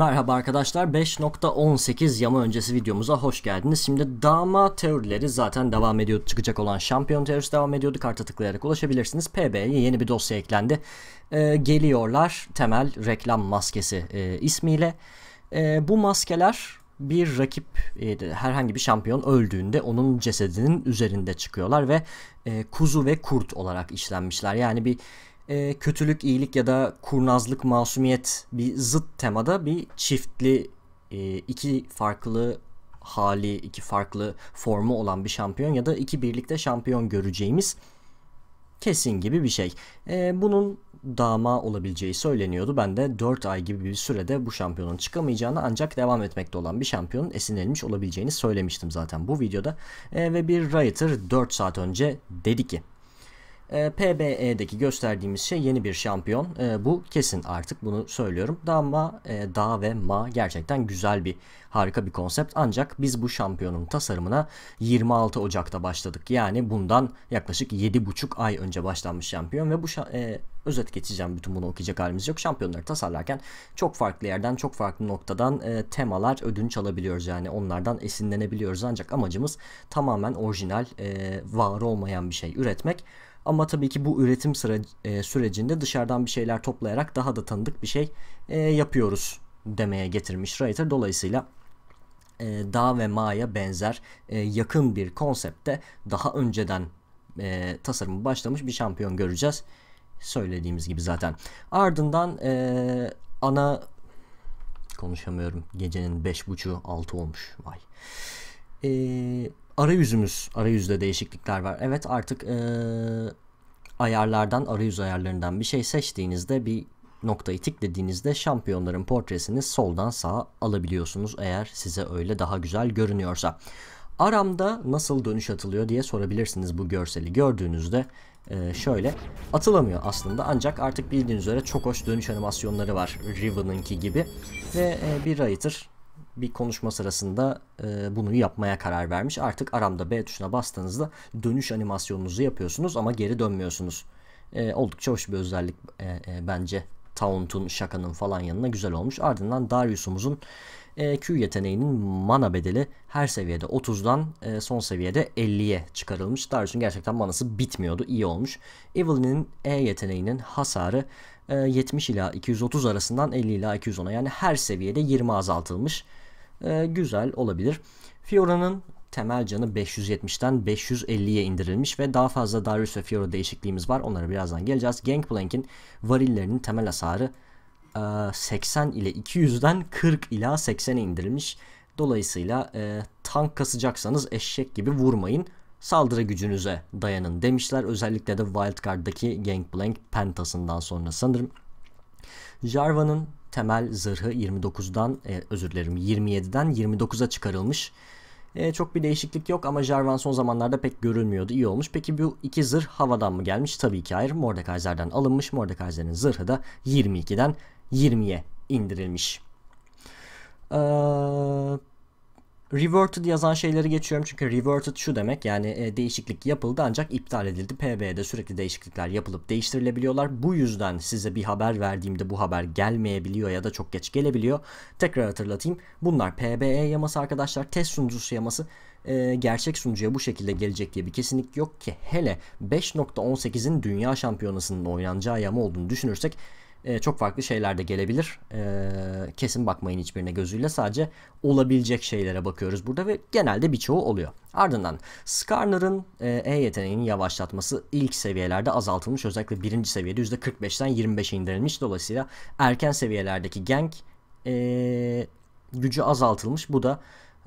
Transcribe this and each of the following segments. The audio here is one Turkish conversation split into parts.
Merhaba arkadaşlar 5.18 yama öncesi videomuza hoş geldiniz. Şimdi dama teorileri zaten devam ediyordu. Çıkacak olan şampiyon teorisi devam ediyordu. Karta tıklayarak ulaşabilirsiniz. PB'ye yeni bir dosya eklendi. Ee, geliyorlar temel reklam maskesi e, ismiyle. E, bu maskeler bir rakip e, herhangi bir şampiyon öldüğünde onun cesedinin üzerinde çıkıyorlar ve e, kuzu ve kurt olarak işlenmişler. Yani bir e, kötülük, iyilik ya da kurnazlık, masumiyet bir zıt temada bir çiftli e, iki farklı hali, iki farklı formu olan bir şampiyon ya da iki birlikte şampiyon göreceğimiz kesin gibi bir şey. E, bunun dama olabileceği söyleniyordu. Ben de 4 ay gibi bir sürede bu şampiyonun çıkamayacağını ancak devam etmekte olan bir şampiyonun esinlenmiş olabileceğini söylemiştim zaten bu videoda. E, ve bir writer 4 saat önce dedi ki e, PBE'deki gösterdiğimiz şey yeni bir şampiyon. E, bu kesin artık bunu söylüyorum. Dama, e, Da ve Ma gerçekten güzel bir harika bir konsept. Ancak biz bu şampiyonun tasarımına 26 Ocak'ta başladık. Yani bundan yaklaşık 7,5 ay önce başlanmış şampiyon ve bu e, özet geçeceğim bütün bunu okuyacak halimiz yok. Şampiyonları tasarlarken çok farklı yerden çok farklı noktadan e, temalar ödünç alabiliyoruz. Yani onlardan esinlenebiliyoruz ancak amacımız tamamen orijinal e, var olmayan bir şey üretmek. Ama tabii ki bu üretim sıra, e, sürecinde dışarıdan bir şeyler toplayarak daha da tanıdık bir şey e, yapıyoruz demeye getirmiş Writer. Dolayısıyla e, Da ve Ma'ya benzer e, yakın bir konsepte daha önceden e, tasarımı başlamış bir şampiyon göreceğiz. Söylediğimiz gibi zaten. Ardından e, ana konuşamıyorum. Gecenin 5.30'u 6 olmuş. Vay. Eee arayüzümüz, arayüzde değişiklikler var. Evet artık e, ayarlardan, arayüz ayarlarından bir şey seçtiğinizde bir noktayı tıkladığınızda şampiyonların portresini soldan sağa alabiliyorsunuz eğer size öyle daha güzel görünüyorsa. Aramda nasıl dönüş atılıyor diye sorabilirsiniz bu görseli gördüğünüzde e, şöyle atılamıyor aslında ancak artık bildiğiniz üzere çok hoş dönüş animasyonları var Riven'ınki gibi ve e, bir writer bir konuşma sırasında e, bunu yapmaya karar vermiş. Artık aramda B tuşuna bastığınızda dönüş animasyonunuzu yapıyorsunuz ama geri dönmüyorsunuz. E, oldukça hoş bir özellik e, e, bence. Taunt'un, Shaka'nın falan yanına güzel olmuş. Ardından Darius'umuzun e, Q yeteneğinin mana bedeli her seviyede 30'dan e, son seviyede 50'ye çıkarılmış. Darius'un gerçekten manası bitmiyordu. iyi olmuş. Evelyn'in E yeteneğinin hasarı 70 e, ila 230 arasından 50 ila 210'a yani her seviyede 20 azaltılmış e, güzel olabilir. Fiora'nın temel canı 570'ten 550'ye indirilmiş ve daha fazla Darius ve Fiora değişikliğimiz var. Onlara birazdan geleceğiz. Gangplank'in varillerinin temel hasarı 80 ile 200'den 40 ila 80'e indirilmiş. Dolayısıyla e, tank kasacaksanız eşek gibi vurmayın. Saldırı gücünüze dayanın demişler. Özellikle de Wildcard'daki Gangplank pentasından sonra sanırım. Jarvan'ın temel zırhı 29'dan e, özür dilerim 27'den 29'a çıkarılmış. E, çok bir değişiklik yok ama Jarvan son zamanlarda pek görülmüyordu. İyi olmuş. Peki bu iki zırh havadan mı gelmiş? Tabii ki hayır. Mordekaiser'den alınmış. Mordekaiser'in zırhı da 22'den 20'ye indirilmiş. Eee Reverted yazan şeyleri geçiyorum çünkü reverted şu demek yani e, değişiklik yapıldı ancak iptal edildi. PB'de sürekli değişiklikler yapılıp değiştirilebiliyorlar. Bu yüzden size bir haber verdiğimde bu haber gelmeyebiliyor ya da çok geç gelebiliyor. Tekrar hatırlatayım. Bunlar PBE yaması arkadaşlar. Test sunucusu yaması e, gerçek sunucuya bu şekilde gelecek diye bir kesinlik yok ki hele 5.18'in dünya şampiyonasının oynanacağı yama olduğunu düşünürsek e, çok farklı şeyler de gelebilir. E, kesin bakmayın hiçbirine gözüyle sadece olabilecek şeylere bakıyoruz burada ve genelde birçoğu oluyor. Ardından Skarner'ın e, E yeteneğinin yavaşlatması ilk seviyelerde azaltılmış. Özellikle birinci seviyede %45'ten 25'e indirilmiş. Dolayısıyla erken seviyelerdeki gank e, gücü azaltılmış. Bu da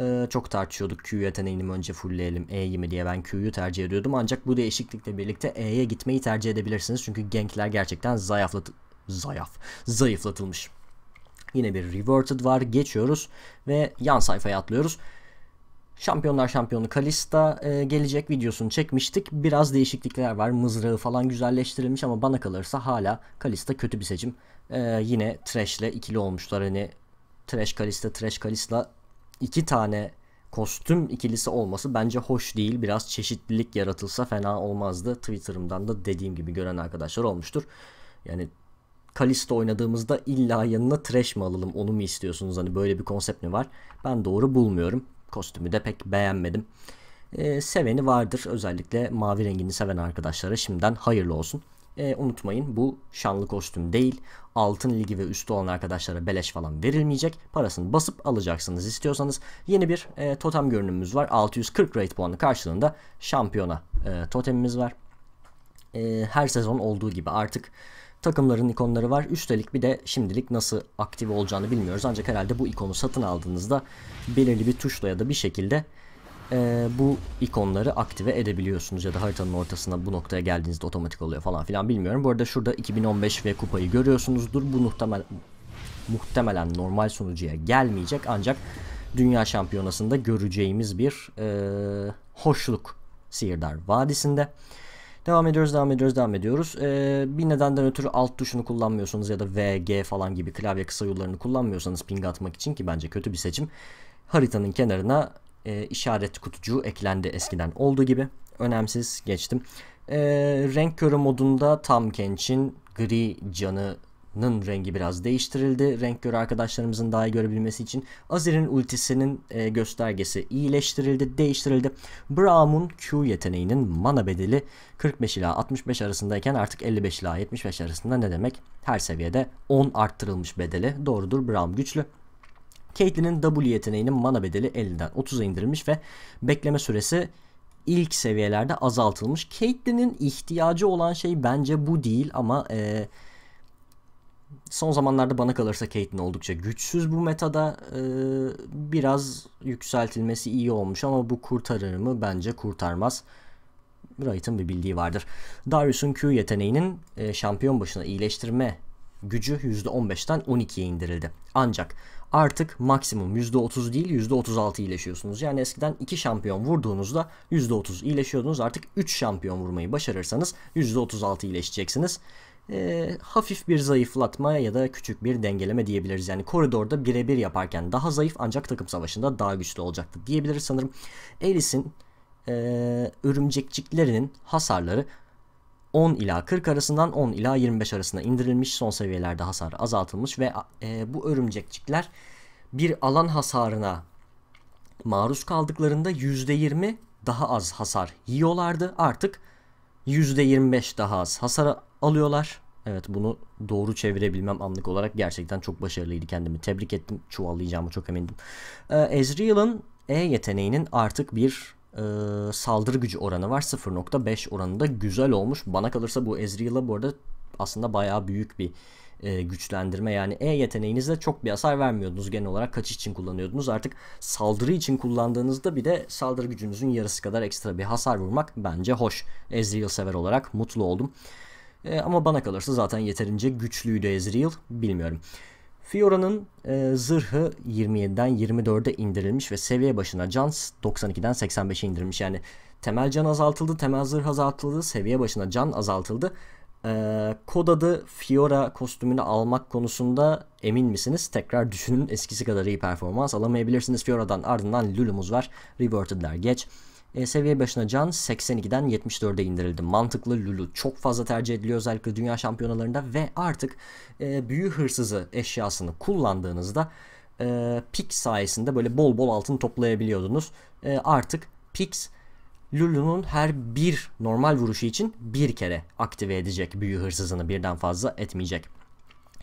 ee, çok tartışıyorduk Q yeteneğini mi önce fullleyelim E'yi mi diye ben Q'yu tercih ediyordum. Ancak bu değişiklikle birlikte E'ye gitmeyi tercih edebilirsiniz. Çünkü gankler gerçekten zayıflat zayıf, zayıflatılmış. Yine bir reverted var. Geçiyoruz ve yan sayfaya atlıyoruz. Şampiyonlar Şampiyonu Kalista e, gelecek videosunu çekmiştik. Biraz değişiklikler var. Mızrağı falan güzelleştirilmiş ama bana kalırsa hala Kalista kötü bir seçim. E, yine Thresh'le ikili olmuşlar. Hani Thresh Kalista, Thresh Kalista iki tane kostüm ikilisi olması bence hoş değil. Biraz çeşitlilik yaratılsa fena olmazdı. Twitter'ımdan da dediğim gibi gören arkadaşlar olmuştur. Yani Kalisto oynadığımızda illa yanına trash mi alalım onu mu istiyorsunuz? Hani böyle bir konsept mi var? Ben doğru bulmuyorum. Kostümü de pek beğenmedim. Ee, seveni vardır. Özellikle mavi rengini seven arkadaşlara şimdiden hayırlı olsun. Ee, unutmayın bu şanlı kostüm değil. Altın ligi ve üstü olan arkadaşlara beleş falan verilmeyecek. Parasını basıp alacaksınız istiyorsanız. Yeni bir e, totem görünümümüz var. 640 rate puanı karşılığında şampiyona e, totemimiz var. E, her sezon olduğu gibi artık takımların ikonları var. Üstelik bir de şimdilik nasıl aktif olacağını bilmiyoruz. Ancak herhalde bu ikonu satın aldığınızda belirli bir tuşla ya da bir şekilde e, bu ikonları aktive edebiliyorsunuz ya da haritanın ortasına bu noktaya geldiğinizde otomatik oluyor falan filan bilmiyorum. Bu arada şurada 2015 ve kupayı görüyorsunuzdur. Bu muhtemel, muhtemelen normal sunucuya gelmeyecek ancak Dünya Şampiyonası'nda göreceğimiz bir e, hoşluk Sihirdar Vadisi'nde. Devam ediyoruz, devam ediyoruz, devam ediyoruz. Ee, bir nedenden ötürü alt tuşunu kullanmıyorsanız ya da V, G falan gibi klavye kısa yollarını kullanmıyorsanız ping atmak için ki bence kötü bir seçim. Haritanın kenarına e, işaret kutucuğu eklendi eskiden olduğu gibi. Önemsiz geçtim. E, renk körü modunda Tam Kench'in gri canı rengi biraz değiştirildi. Renk körü arkadaşlarımızın daha iyi görebilmesi için Azir'in ultisinin e, göstergesi iyileştirildi, değiştirildi. Braum'un Q yeteneğinin mana bedeli 45 ila 65 arasındayken artık 55 ila 75 arasında ne demek? Her seviyede 10 arttırılmış bedeli. Doğrudur Braum güçlü. Caitlyn'in W yeteneğinin mana bedeli 50'den 30'a indirilmiş ve bekleme süresi ilk seviyelerde azaltılmış. Caitlyn'in ihtiyacı olan şey bence bu değil ama e, son zamanlarda bana kalırsa Caitlyn oldukça güçsüz bu metada. E, biraz yükseltilmesi iyi olmuş ama bu kurtarır mı? Bence kurtarmaz. Wright'ın bir bildiği vardır. Darius'un Q yeteneğinin e, şampiyon başına iyileştirme gücü %15'ten 12'ye indirildi. Ancak artık maksimum %30 değil %36 iyileşiyorsunuz. Yani eskiden 2 şampiyon vurduğunuzda %30 iyileşiyordunuz. Artık 3 şampiyon vurmayı başarırsanız %36 iyileşeceksiniz. E, hafif bir zayıflatma ya da küçük bir dengeleme diyebiliriz. Yani koridorda birebir yaparken daha zayıf ancak takım savaşında daha güçlü olacaktı diyebiliriz sanırım. Elis'in e, örümcekçiklerinin hasarları 10 ila 40 arasından 10 ila 25 arasında indirilmiş son seviyelerde hasar azaltılmış ve e, bu örümcekçikler bir alan hasarına maruz kaldıklarında %20 daha az hasar yiyorlardı. Artık %25 daha az hasar alıyorlar. Evet bunu doğru çevirebilmem anlık olarak gerçekten çok başarılıydı kendimi. Tebrik ettim. Çuvallayacağımı çok emindim. Ee, Ezreal'ın E yeteneğinin artık bir e, saldırı gücü oranı var. 0.5 oranında güzel olmuş. Bana kalırsa bu Ezreal'a bu arada aslında bayağı büyük bir e, güçlendirme. Yani E yeteneğinizde çok bir hasar vermiyordunuz. Genel olarak kaçış için kullanıyordunuz. Artık saldırı için kullandığınızda bir de saldırı gücünüzün yarısı kadar ekstra bir hasar vurmak bence hoş. Ezreal sever olarak mutlu oldum. E, ama bana kalırsa zaten yeterince güçlüydü Ezreal. Bilmiyorum. Fiora'nın e, zırhı 27'den 24'e indirilmiş ve seviye başına can 92'den 85'e indirilmiş. Yani temel can azaltıldı, temel zırh azaltıldı, seviye başına can azaltıldı. E, kod adı Fiora kostümünü almak konusunda emin misiniz? Tekrar düşünün eskisi kadar iyi performans alamayabilirsiniz. Fiora'dan ardından Lulu'muz var. Reverted'ler geç. E, seviye başına can 82'den 74'e indirildi. Mantıklı Lulu çok fazla tercih ediliyor özellikle dünya şampiyonalarında ve artık e, büyü hırsızı eşyasını kullandığınızda e, Pix sayesinde böyle bol bol altın toplayabiliyordunuz. E, artık Pix Lulu'nun her bir normal vuruşu için bir kere aktive edecek büyü hırsızını birden fazla etmeyecek.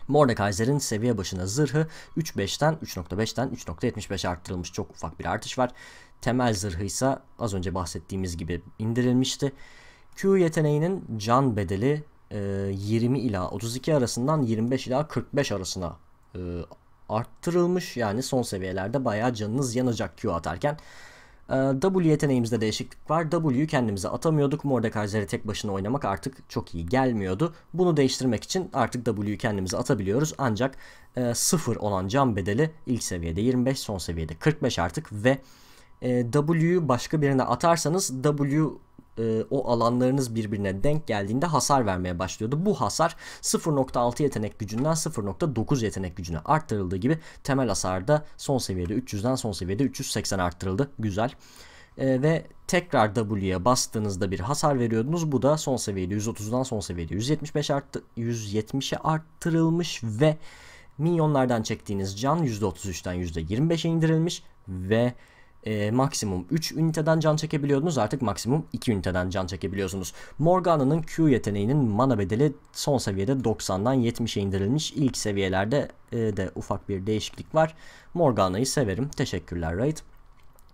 Mordekaiser'in seviye başına zırhı 3.5'ten 3.5'ten 3.75 arttırılmış çok ufak bir artış var. Temel zırhı ise az önce bahsettiğimiz gibi indirilmişti. Q yeteneğinin can bedeli 20 e, ila 32 arasından 25 ila 45 arasına e, arttırılmış. Yani son seviyelerde bayağı canınız yanacak Q atarken. E, w yeteneğimizde değişiklik var. W'yu kendimize atamıyorduk. Mordekaiser'i tek başına oynamak artık çok iyi gelmiyordu. Bunu değiştirmek için artık W'yu kendimize atabiliyoruz. Ancak 0 olan can bedeli ilk seviyede 25, son seviyede 45 artık ve e, W'yu başka birine atarsanız W e, o alanlarınız birbirine denk geldiğinde hasar vermeye başlıyordu. Bu hasar 0.6 yetenek gücünden 0.9 yetenek gücüne arttırıldığı gibi temel hasar da son seviyede 300'den son seviyede 380 arttırıldı. Güzel. e, ve tekrar W'ye bastığınızda bir hasar veriyordunuz. Bu da son seviyede 130'dan son seviyede 175 arttı 170'e arttırılmış ve minyonlardan çektiğiniz can %33'ten %25'e indirilmiş ve e, maksimum 3 üniteden can çekebiliyordunuz. Artık maksimum 2 üniteden can çekebiliyorsunuz. Morgana'nın Q yeteneğinin mana bedeli son seviyede 90'dan 70'e indirilmiş. İlk seviyelerde e, de ufak bir değişiklik var. Morgana'yı severim. Teşekkürler Raid.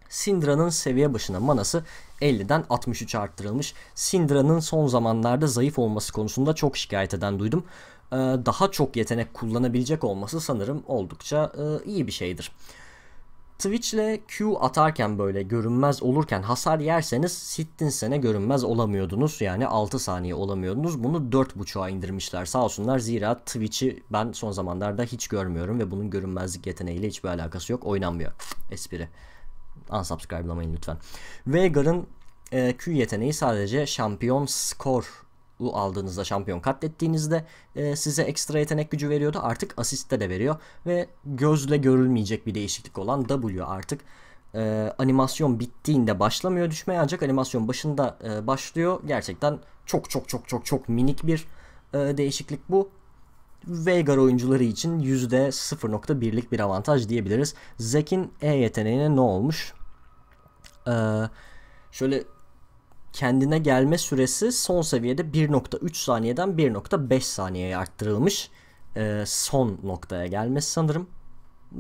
Syndra'nın seviye başına manası 50'den 63 arttırılmış. Syndra'nın son zamanlarda zayıf olması konusunda çok şikayet eden duydum. Ee, daha çok yetenek kullanabilecek olması sanırım oldukça e, iyi bir şeydir. Twitch ile Q atarken böyle görünmez olurken hasar yerseniz sittin sene görünmez olamıyordunuz. Yani 6 saniye olamıyordunuz. Bunu 4.5'a indirmişler sağ olsunlar. Zira Twitch'i ben son zamanlarda hiç görmüyorum ve bunun görünmezlik yeteneğiyle hiçbir alakası yok. Oynanmıyor. Espri. Unsubscribe'lamayın lütfen. Veigar'ın e, Q yeteneği sadece şampiyon skor aldığınızda şampiyon katlettiğinizde e, size ekstra yetenek gücü veriyordu. Artık asiste de veriyor ve gözle görülmeyecek bir değişiklik olan W artık e, animasyon bittiğinde başlamıyor düşmeye ancak animasyon başında e, başlıyor. Gerçekten çok çok çok çok çok minik bir e, değişiklik bu. Veigar oyuncuları için %0.1'lik bir avantaj diyebiliriz. Zek'in E yeteneğine ne olmuş? Ee, şöyle kendine gelme süresi son seviyede 1.3 saniyeden 1.5 saniyeye arttırılmış. Ee, son noktaya gelmesi sanırım.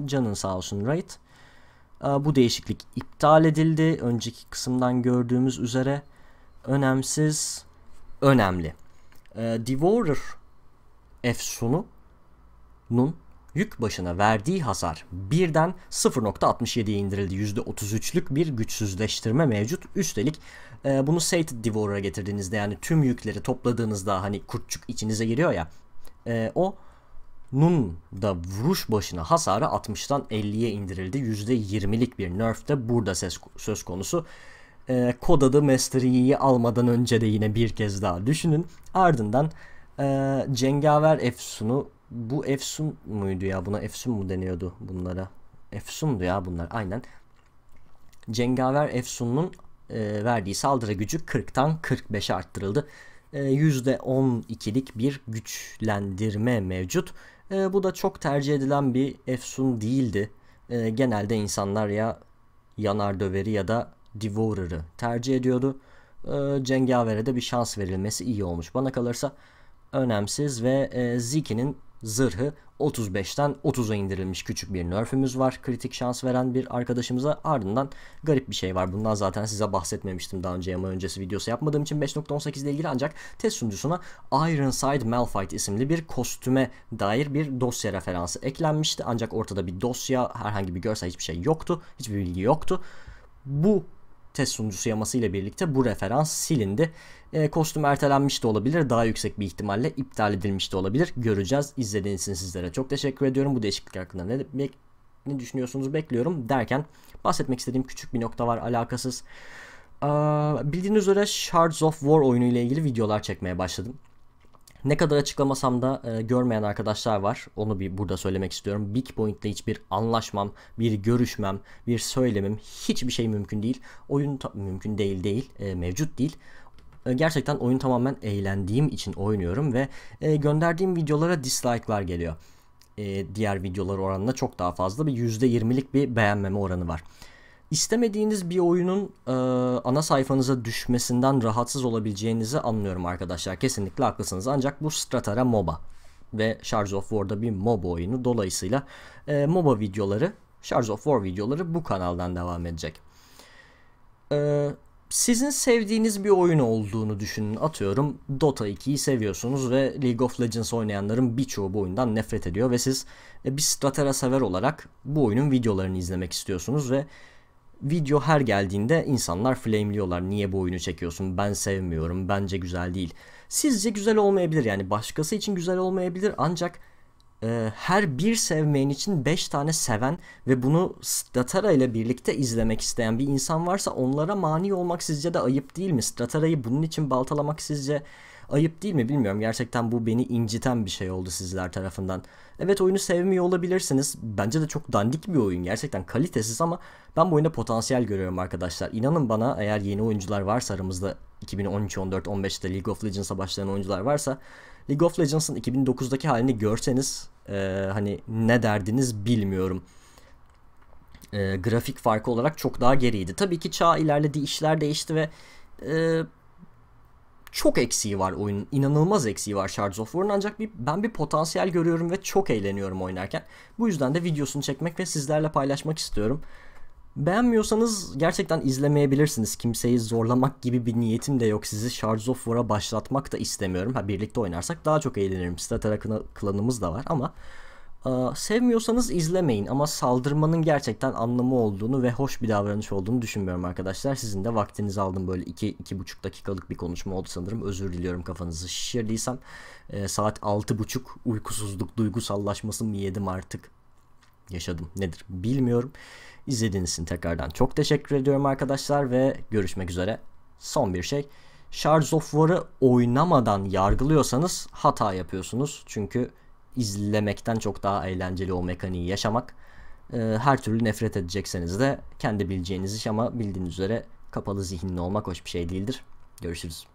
Canın sağ olsun Raid. Ee, bu değişiklik iptal edildi. Önceki kısımdan gördüğümüz üzere önemsiz, önemli. Ee, Devourer Efsun'un yük başına verdiği hasar birden 0.67'ye indirildi. %33'lük bir güçsüzleştirme mevcut. Üstelik e, bunu Sated Devourer'a getirdiğinizde yani tüm yükleri topladığınızda hani kurtçuk içinize giriyor ya e, o Nun da vuruş başına hasarı 60'tan 50'ye indirildi. %20'lik bir nerf de burada ses, söz konusu. E, kod adı Master Yi'yi almadan önce de yine bir kez daha düşünün. Ardından e, Cengaver Efsun'u bu Efsun muydu ya? Buna Efsun mu deniyordu bunlara? Efsun'du ya bunlar aynen. Cengaver Efsun'un e, verdiği saldırı gücü 40'tan 45'e arttırıldı. E, %12'lik bir güçlendirme mevcut. E, bu da çok tercih edilen bir Efsun değildi. E, genelde insanlar ya yanar döveri ya da Devourer'ı tercih ediyordu. E, Cengaver'e de bir şans verilmesi iyi olmuş. Bana kalırsa önemsiz ve e, Zeke'nin zırhı 35'ten 30'a indirilmiş küçük bir nerf'ümüz var. Kritik şans veren bir arkadaşımıza ardından garip bir şey var. Bundan zaten size bahsetmemiştim daha önce ama öncesi videosu yapmadığım için 5.18 ile ilgili ancak test sunucusuna Ironside Malphite isimli bir kostüme dair bir dosya referansı eklenmişti. Ancak ortada bir dosya, herhangi bir görsel hiçbir şey yoktu. Hiçbir bilgi yoktu. Bu test sunucusu yaması ile birlikte bu referans silindi. E, kostüm ertelenmiş de olabilir. Daha yüksek bir ihtimalle iptal edilmiş de olabilir. Göreceğiz. İzlediğiniz için sizlere çok teşekkür ediyorum. Bu değişiklik hakkında ne, ne düşünüyorsunuz bekliyorum derken bahsetmek istediğim küçük bir nokta var alakasız. Ee, bildiğiniz üzere Shards of War oyunu ile ilgili videolar çekmeye başladım. Ne kadar açıklamasam da e, görmeyen arkadaşlar var. Onu bir burada söylemek istiyorum. Big Point ile hiçbir anlaşmam, bir görüşmem, bir söylemim hiçbir şey mümkün değil. Oyun mümkün değil değil, e, mevcut değil. E, gerçekten oyun tamamen eğlendiğim için oynuyorum ve e, gönderdiğim videolara dislike'lar geliyor. E, diğer videolar oranına çok daha fazla bir %20'lik bir beğenmeme oranı var. İstemediğiniz bir oyunun e, ana sayfanıza düşmesinden rahatsız olabileceğinizi anlıyorum arkadaşlar. Kesinlikle haklısınız. Ancak bu Stratara MOBA ve Shards of War'da bir MOBA oyunu. Dolayısıyla e, MOBA videoları, Shards of War videoları bu kanaldan devam edecek. E, sizin sevdiğiniz bir oyun olduğunu düşünün. Atıyorum Dota 2'yi seviyorsunuz ve League of Legends oynayanların birçoğu bu oyundan nefret ediyor ve siz e, bir Stratera sever olarak bu oyunun videolarını izlemek istiyorsunuz ve video her geldiğinde insanlar flameliyorlar. Niye bu oyunu çekiyorsun? Ben sevmiyorum. Bence güzel değil. Sizce güzel olmayabilir yani başkası için güzel olmayabilir ancak e, her bir sevmeyen için 5 tane seven ve bunu Stratara ile birlikte izlemek isteyen bir insan varsa onlara mani olmak sizce de ayıp değil mi? Stratara'yı bunun için baltalamak sizce Ayıp değil mi bilmiyorum. Gerçekten bu beni inciten bir şey oldu sizler tarafından. Evet oyunu sevmiyor olabilirsiniz. Bence de çok dandik bir oyun. Gerçekten kalitesiz ama ben bu oyunda potansiyel görüyorum arkadaşlar. İnanın bana eğer yeni oyuncular varsa aramızda 2013, 14, 15'te League of Legends'a başlayan oyuncular varsa League of Legends'ın 2009'daki halini görseniz e, hani ne derdiniz bilmiyorum. E, grafik farkı olarak çok daha geriydi. Tabii ki çağ ilerledi, işler değişti ve e, çok eksiği var oyunun. İnanılmaz eksiği var Shards of War'un ancak bir, ben bir potansiyel görüyorum ve çok eğleniyorum oynarken. Bu yüzden de videosunu çekmek ve sizlerle paylaşmak istiyorum. Beğenmiyorsanız gerçekten izlemeyebilirsiniz. Kimseyi zorlamak gibi bir niyetim de yok. Sizi Shards of War'a başlatmak da istemiyorum. Ha birlikte oynarsak daha çok eğlenirim. Statera klanımız da var ama sevmiyorsanız izlemeyin ama saldırmanın gerçekten anlamı olduğunu ve hoş bir davranış olduğunu düşünmüyorum arkadaşlar. Sizin de vaktinizi aldım böyle 2-2,5 dakikalık bir konuşma oldu sanırım. Özür diliyorum kafanızı şişirdiysem. E, saat 6.30 uykusuzluk duygusallaşması mı yedim artık? Yaşadım nedir bilmiyorum. İzlediğiniz için tekrardan çok teşekkür ediyorum arkadaşlar ve görüşmek üzere. Son bir şey. Shards of War'ı oynamadan yargılıyorsanız hata yapıyorsunuz. Çünkü izlemekten çok daha eğlenceli o mekaniği yaşamak. Ee, her türlü nefret edecekseniz de kendi bileceğiniz iş ama bildiğiniz üzere kapalı zihinli olmak hoş bir şey değildir. Görüşürüz.